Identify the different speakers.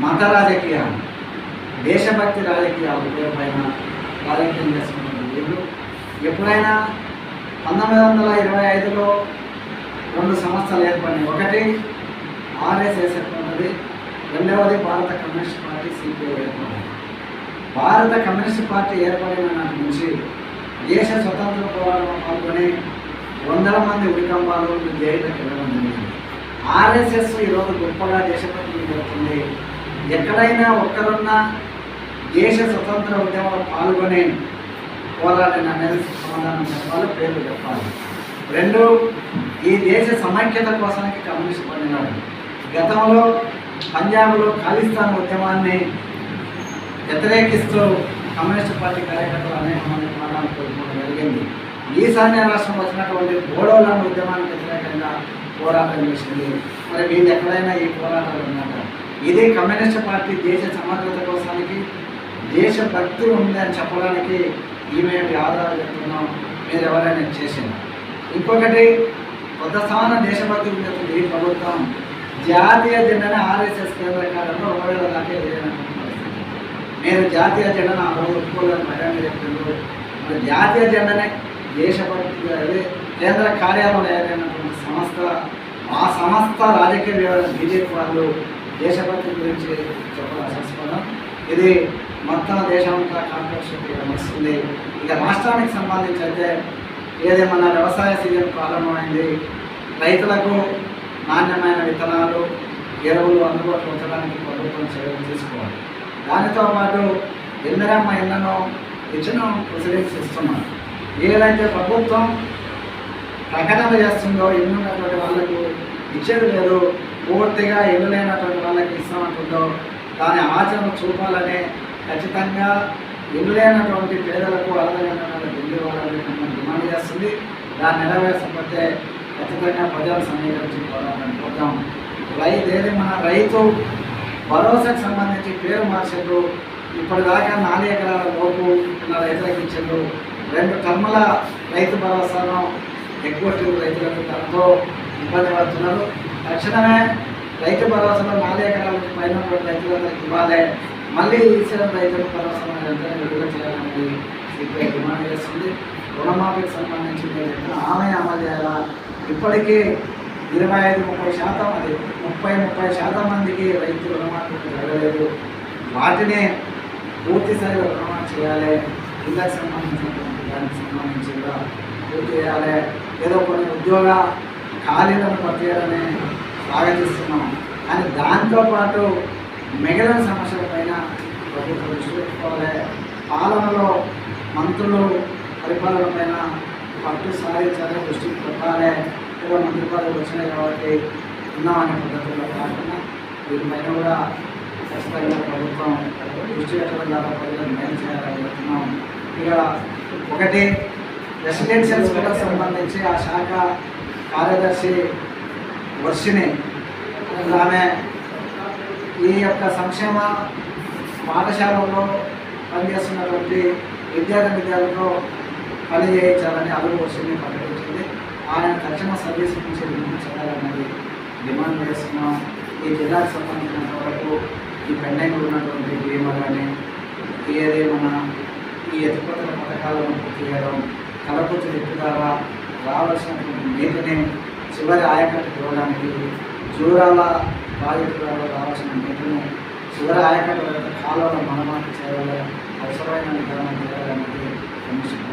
Speaker 1: మత రాజకీయాలు దేశభక్తి రాజకీయాలు పైన రాజకీయం చేసుకున్న వీళ్ళు. ఎప్పుడైనా పంతొమ్మిది వందల ఇరవై ఐదులో రెండు సంస్థలు ఏర్పడినాయి. ఒకటి ఆర్ఎస్ఎస్ ఏర్పడినది రెండవది భారత కమ్యూనిస్ట్ పార్టీ సిపిఐ ఏర్పడింది భారత కమ్యూనిస్ట్ పార్టీ ఏర్పడిన నాటి నుంచి దేశ స్వతంత్ర పోరాటంలో పాల్గొని వందల మంది ఉరికంబాలు జైళ్ళకి వెళ్ళడం జరిగింది. ఆర్ఎస్ఎస్ ఈరోజు గొప్పగా దేశభక్తిని జరుగుతుంది ఎక్కడైనా ఒక్కరున్నా దేశ స్వతంత్ర ఉద్యమంలో పాల్గొనే పోరాటం అనేది సమాధానం చెప్పాలి పేర్లు చెప్పాలి. రెండు ఈ దేశ సమైక్యత కోసానికి కమ్యూనిస్ట్ పడినాడు. గతంలో పంజాబ్లో ఖాళీస్థాన్ ఉద్యమాన్ని వ్యతిరేకిస్తూ కమ్యూనిస్ట్ పార్టీ కార్యకర్తలు అనేక మంది ప్రాణాలు కోల్పోవడం జరిగింది. ఈశాన్య రాష్ట్రం వచ్చినటువంటి బోడోలాండ్ ఉద్యమానికి వ్యతిరేకంగా పోరాటం చేసింది. మరి వీళ్ళు ఎక్కడైనా ఈ పోరాటాలు ఉన్నాక ఇది కమ్యూనిస్ట్ పార్టీ దేశ సమగ్రత కోసానికి దేశ భక్తి ఉందని చెప్పడానికి ఈమె ఆధారాలు చెప్తున్నాం. మీరు ఎవరైనా చేసింది. ఇంకొకటి కొత్త సమాన దేశభక్తి చెప్తుంది ఈ ప్రభుత్వం జాతీయ జెండాని ఆర్ఎస్ఎస్ కేంద్ర కాలంలో ఒకవేళ దాకా లేనటువంటి నేను జాతీయ జెండాను ఆ రోజు ఒప్పుకోలేని మర్యాద చెప్తున్నారు. మరి జాతీయ జెండానే దేశభక్తి అదే కేంద్ర కార్యాలయం సంస్థ ఆ సంస్థ రాజకీయ వ్యవహారం బీజేపీ వాళ్ళు దేశభక్తి గురించి చెప్పాల్సిన వస్తున్నాం ఇది మొత్తం దేశం అంతా కాంట్రవర్షియల్ వస్తుంది ఇక రాష్ట్రానికి సంబంధించి అయితే ఏదేమన్నా వ్యవసాయ సీజన్ ప్రారంభమైంది రైతులకు నాణ్యమైన విత్తనాలు ఎరువులు అందుబాటులో ఉంచడానికి ప్రభుత్వం చర్యలు తీసుకోవాలి. దానితో పాటు ఇందిరమ్మ ఇళ్ళను ఇచ్చిన ప్రొసీడింగ్స్ ఇస్తున్నారు ఏదైతే ప్రభుత్వం ప్రకటన చేస్తుందో ఎన్నున్నటువంటి ఉన్నటువంటి వాళ్ళకు ఇచ్చేది లేదు. పూర్తిగా ఇల్లు లేనటువంటి వాళ్ళకి ఇస్తామంటుందో దాని ఆచరణ చూపాలనే ఖచ్చితంగా ఇల్లు లేనటువంటి పేదలకు అర్హమైనటువంటి ఢిల్లీ వాళ్ళని మనం డిమాండ్ చేస్తుంది. దాన్ని నెరవేర్చకపోతే ఖచ్చితంగా ప్రజలు సమీకరించి పోరాటం పోతాం. రైతు ఏది మన రైతు భరోసాకు సంబంధించి పేరు మార్చారు ఇప్పటిదాకా నాలుగు ఎకరాల లోపు ఉన్న రైతులకు ఇచ్చారు రెండు టర్ముల రైతు భరోసాను ఎక్కువ రైతులకు దాంతో ఇబ్బంది పడుతున్నారు. తక్షణమే రైతు భరోసాలో నాలుగు ఎకరాలకు పైన ఉన్నటువంటి రైతులందరికీ ఇవ్వాలి మళ్ళీ ఇచ్చిన రైతుల భరోసా వెంటనే విడుదల చేయాలని సిపిఐ డిమాండ్ చేస్తుంది. రుణమాఫీకి సంబంధించి మీరు ఆమె అమలు చేయాలా? ఇప్పటికీ ఇరవై ఐదు ముప్పై శాతం అది ముప్పై ముప్పై శాతం మందికి రైతు రుణమాఫీ జరగలేదు. వాటిని పూర్తి స్థాయిలో రుణమాఫీ చేయాలి. ఇళ్ళకి సంబంధించినటువంటి దానికి సంబంధించి కూడా పూర్తి చేయాలి. ఏదో కొన్ని ఉద్యోగ ఖాళీలను పట్టేయాలనే ఆలోచిస్తున్నాం. స్వాగతిస్తున్నాం కానీ దాంతోపాటు మిగిలిన సమస్యలపైన ప్రభుత్వం దృష్టి పెట్టుకోవాలి. పాలనలో మంత్రులు పరిపాలన పైన పట్టు సాధించాలని దృష్టి పెట్టాలి. ఏదో మంత్రి పదవులు వచ్చినాయి కాబట్టి ఉన్నామనే పద్ధతుల్లో కాకుండా వీటిపైన కూడా ఖచ్చితంగా ప్రభుత్వం దృష్టి పెట్టడం ద్వారా ప్రజలు మేలు చేయాలని చెప్తున్నాం ఇక ఒకటి రెసిడెన్షియల్ స్కూల్కి సంబంధించి ఆ శాఖ కార్యదర్శి వర్షిని ఆమె ఈ యొక్క సంక్షేమ పాఠశాలలో పనిచేస్తున్నటువంటి విద్యార్థి విద్యార్థులతో పని చేయించాలని అడుగు వర్షిని ప్రకటించింది. ఆయన తక్షణ సర్వీస్ నుంచి వినిపించాలన్నది డిమాండ్ చేస్తున్నాం. ఈ జిల్లాకు సంబంధించినంత వరకు ఈ పెండింగ్ ఉన్నటువంటి బీమా కానీ ఏది మన ఈ ఎత్తుపతుల పథకాలను పూర్తి చేయడం కలపొచ్చు ఎత్తు ద్వారా రావాల్సినటువంటి నీటిని చివరి ఆయకట్టు చూడడానికి జూరాల బాధితులలో రావాల్సిన నీటిని చివరి ఆయకట్టు వరకు కాలువల మనమాటి చేయాలి అవసరమైన విధానం చేయాలనేది కమిషన్